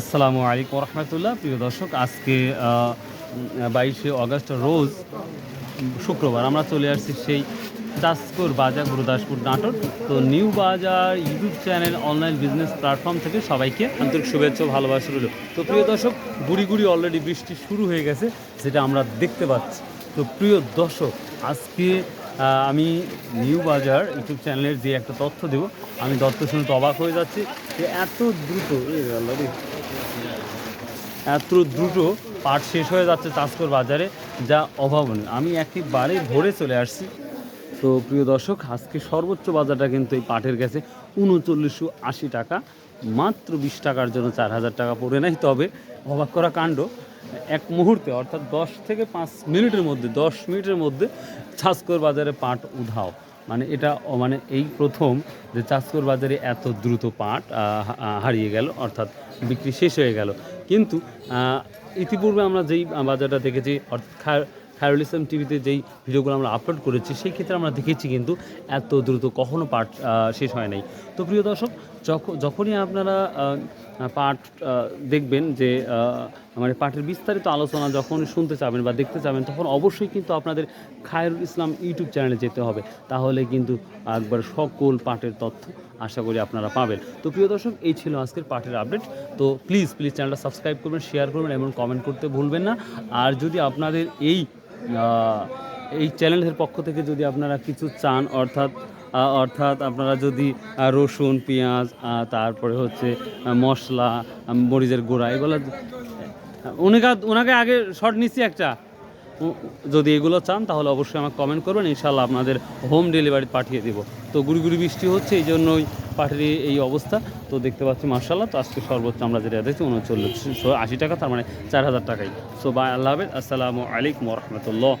আসসালামু আলাইকুম রহমতুল্লাহ। প্রিয় দর্শক, আজকে বাইশে অগস্ট রোজ শুক্রবার আমরা চলে আসছি সেই চাষকর বাজার, গুরুদাসপুর নাটক তো new Bazar YouTube channel, online business platform থেকে সবাইকে আন্তরিক শুভেচ্ছা ভালোবাসা রইল। তো প্রিয় দর্শক, গুড়ি গুড়ি অলরেডি বৃষ্টি শুরু হয়ে গেছে, যেটা আমরা দেখতে পাচ্ছি। তো প্রিয় দর্শক, আজকে আমি নিউ বাজার ইউটিউব চ্যানেলের যে একটা তথ্য দেব, আমি তথ্য শুনে তো অবাক হয়ে যাচ্ছি যে এত দ্রুত এত দ্রুত পাট শেষ হয়ে যাচ্ছে চাষকর বাজারে, যা অভাবনীয়। আমি একেবারে ভোরে চলে আসছি। তো প্রিয় দর্শক, আজকে সর্বোচ্চ বাজারটা কিন্তু এই পাটের কাছে উনচল্লিশশো আশি টাকা, মাত্র বিশ টাকার জন্য চার হাজার টাকা পড়ে নাই। তবে অবাক করা কাণ্ড, এক মুহূর্তে, অর্থাৎ দশ থেকে পাঁচ মিনিটের মধ্যে, দশ মিনিটের মধ্যে চাষকর বাজারে পাট উধাও। মানে এটা মানে এই প্রথম যে চাষকর বাজারে এত দ্রুত পাট হারিয়ে গেল, অর্থাৎ বিক্রি শেষ হয়ে গেল। কিন্তু ইতিপূর্বে আমরা যেই বাজারটা দেখেছি, অর্থাৎ খায়- খায়রুল ইসলাম টিভিতে যেই ভিডিওগুলো আমরা আপলোড করেছি, সেই ক্ষেত্রে আমরা দেখেছি কিন্তু এত দ্রুত কখনও পাঠ শেষ হয় নাই। তো প্রিয় দর্শক যখন যখনই আপনারা পাট দেখবেন যে আহ, মানে পাঠের বিস্তারিত আলোচনা যখন শুনতে চাবেন বা দেখতে চাবেন তখন অবশ্যই কিন্তু আপনাদের খায়রুল ইসলাম ইউটিউব চ্যানেলে যেতে হবে। তাহলে কিন্তু একবার সকল পাঠের তথ্য আশা করি আপনারা পাবেন। তো প্রিয় দর্শক এই ছিল আজকের পাঠের আপডেট। তো প্লিজ প্লিজ চ্যানেলটা সাবস্ক্রাইব করবেন শেয়ার করবেন এবং কমেন্ট করতে ভুলবেন না। আর যদি আপনাদের এই এই চ্যানেলের পক্ষ থেকে যদি আপনারা কিছু চান অর্থাৎ অর্থাৎ আপনারা যদি রসুন পেঁয়াজ তারপরে হচ্ছে মশলা মরিচের গুঁড়া এগুলো ওনাকে আগে শর্ট নিচ্ছি একটা। যদি এগুলো চান, তাহলে অবশ্যই আমাকে কমেন্ট করবেন ইনশাল্লাহ আপনাদের হোম ডেলিভারি পাঠিয়ে দিব। তো গুড়ি গুড়ি বৃষ্টি হচ্ছে, এই জন্যই পাঠিয়ে এই অবস্থা। তো দেখতে পাচ্ছি মার্শাল্লাহ তো আজকে সর্বোচ্চ আমরা যেটা দেখছি, উনচল্লিশ আশি টাকা, তার মানে চার হাজার টাকাই। সো বাই আল্লাহ হাফেজ, আসসালামু আলাইকুম রহমতুল্লাহ।